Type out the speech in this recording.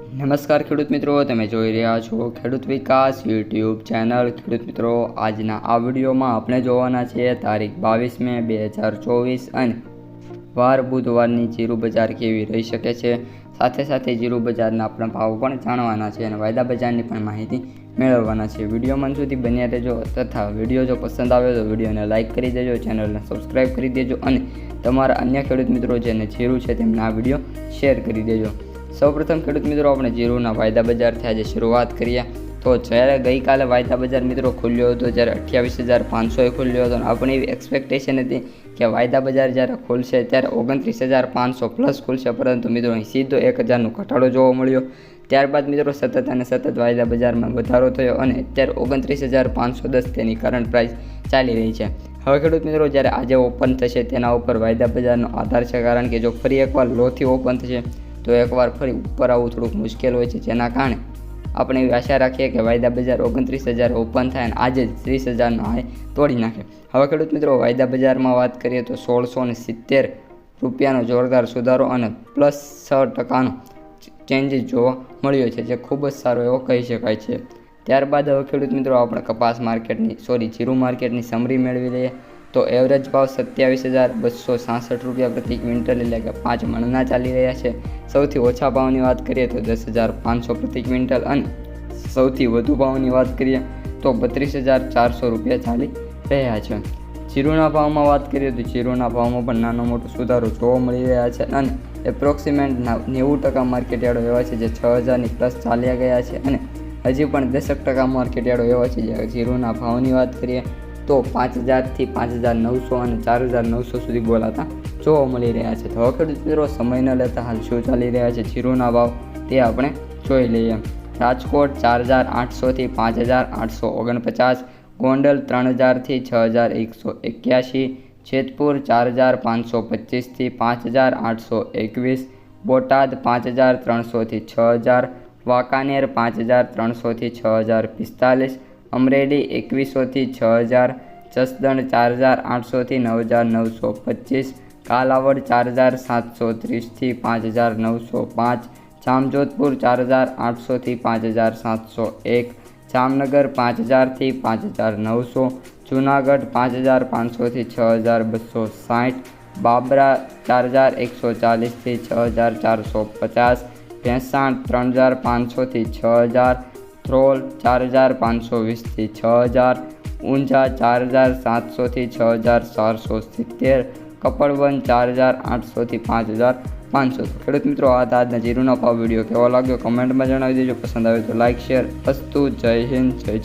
નમસ્કાર ખેડૂત મિત્રો, તમે જોઈ રહ્યા છો ખેડૂત વિકાસ યુટ્યુબ ચેનલ. ખેડૂત મિત્રો, આજના આ વિડીયોમાં આપણે જોવાના છીએ તારીખ બાવીસ મે બે હજાર ચોવીસ અને વાર બુધવારની જીરું બજાર કેવી રહી શકે છે. સાથે સાથે જીરું બજારના આપણે ભાવ પણ જાણવાના છે અને વાયદા બજારની પણ માહિતી મેળવવાના છે. વીડિયો મન સુધી બન્યા રહેજો તથા વીડિયો જો પસંદ આવે તો વિડીયોને લાઇક કરી દેજો, ચેનલને સબસ્ક્રાઈબ કરી દેજો અને તમારા અન્ય ખેડૂત મિત્રો જેને જીરું છે તેમને આ વીડિયો શેર કરી દેજો. સૌપ્રથમ ખેડૂત મિત્રો, આપણે જીરુના વાયદા બજારથી આજે શરૂઆત કરીએ. તો જ્યારે ગઈકાલે વાયદા બજાર મિત્રો ખુલ્યો હતો, જ્યારે અઠ્યાવીસ હજાર પાંચસોએ ખુલ્યો હતો આપણી એવી એક્સપેક્ટેશન હતી કે વાયદા બજાર જ્યારે ખુલશે, ત્યારે ઓગણત્રીસ હજાર પાંચસો પ્લસ ખુલશે. પરંતુ મિત્રો, અહીં સીધો એક હજારનો ઘટાડો જોવા મળ્યો. ત્યારબાદ મિત્રો, સતત અને સતત વાયદા બજારમાં વધારો થયો, અને અત્યારે ઓગણત્રીસ હજાર પાંચસો દસ તેની કરંટ પ્રાઇસ ચાલી રહી છે. હવે ખેડૂત મિત્રો, જ્યારે આજે ઓપન થશે, તેના ઉપર વાયદા બજારનો આધાર છે. કારણ કે જો ફરી એકવાર લોથી ઓપન થશે તો એકવાર ફરી ઉપર આવવું થોડુંક મુશ્કેલ હોય છે, જેના કારણે આપણે એવી આશા રાખીએ કે વાયદા બજાર ઓગણત્રીસ હજાર ઓપન થાય અને આજે જ ત્રીસ હજારનો હાઈ તોડી નાખે. હવે ખેડૂત મિત્રો, વાયદા બજારમાં વાત કરીએ તો સોળસો ને સિત્તેર રૂપિયાનો જોરદાર સુધારો અને પ્લસ છ ટકાનો ચેન્જીસ જોવા મળ્યો છે, જે ખૂબ જ સારો એવો કહી શકાય છે. ત્યારબાદ હવે ખેડૂત મિત્રો, આપણે કપાસ માર્કેટની સોરી જીરું માર્કેટની સમરી મેળવી લઈએ. તો એવરેજ ભાવ સત્યાવીસ હજાર બસો સાસઠ રૂપિયા પ્રતિ ક્વિન્ટલ એટલે કે પાંચ મણના ચાલી રહ્યા છે. સૌથી ઓછા ભાવની વાત કરીએ તો દસ હજાર પાંચસો પ્રતિ ક્વિન્ટલ અને સૌથી વધુ ભાવની વાત કરીએ તો બત્રીસ હજાર ચારસો રૂપિયા ચાલી રહ્યા છે. જીરુના ભાવમાં વાત કરીએ તો જીરુના ભાવમાં પણ નાનો મોટો સુધારો જોવા મળી રહ્યા છે અને એપ્રોક્સિમેટ નેવું ટકા માર્કેટયાર્ડો એવા છે જે છ હજારની પ્લસ ચાલ્યા ગયા છે અને હજી પણ દસક ટકા માર્કેટયાર્ડો એવા છે જે જીરુના ભાવની વાત કરીએ તો પાંચ હજારથી પાંચ હજાર નવસો અને ચાર હજાર નવસો સુધી બોલાતા જોવા મળી રહ્યા છે. તો ખેડૂત મિત્રો, સમય ન લેતા હાલ શું ચાલી રહ્યા છે. જીરુના ભાવ તે આપણે જોઈ લઈએ. રાજકોટ ચાર હજાર આઠસોથી પાંચ હજાર આઠસો ઓગણપચાસ, ગોંડલ ત્રણ હજારથી છ હજાર એકસો એક્યાસી, જેતપુર ચાર હજાર પાંચસો પચીસથી પાંચ હજાર આઠસો એકવીસ, બોટાદ પાંચ હજાર ત્રણસોથી છ હજાર, વાંકાનેર પાંચ હજાર ત્રણસોથી છ હજાર પિસ્તાલીસ અમરેલી એકવીસોથી છ હજાર જસદણ ચાર હજાર આઠસોથી નવ હજાર નવસો પચીસ કાલાવડ ચાર હજાર સાતસો ત્રીસથી પાંચ હજાર નવસો પાંચ જામજોધપુર ચાર હજાર આઠસોથી પાંચ હજાર સાતસો એક જામનગર પાંચ હજારથી પાંચ હજાર નવસો, જુનાગઢ પાંચ હજાર પાંચસોથી છ હજાર બસો સાઠ, બાબરા ચાર હજાર એકસો ચાલીસથી છ હજાર ચારસો પચાસ ભેંસાણ ત્રણ હજાર પાંચસોથી છ હજાર થ્રોલ ચાર હજાર પાંચસો વીસથી છ હજાર, ઊંઝા ચાર હજાર સાતસોથી છ હજાર ચારસો સિત્તેર, કપડવન ચાર હજાર આઠસોથી પાંચ હજાર પાંચસો. ખેડૂત મિત્રો, આ આજના જીરુનો ભાવ વીડિયો કેવો લાગ્યો? કમેન્ટમાં જણાવી દેજો. પસંદ આવે તો લાઇક શેર અસ્તુ. જય હિન્દ. જય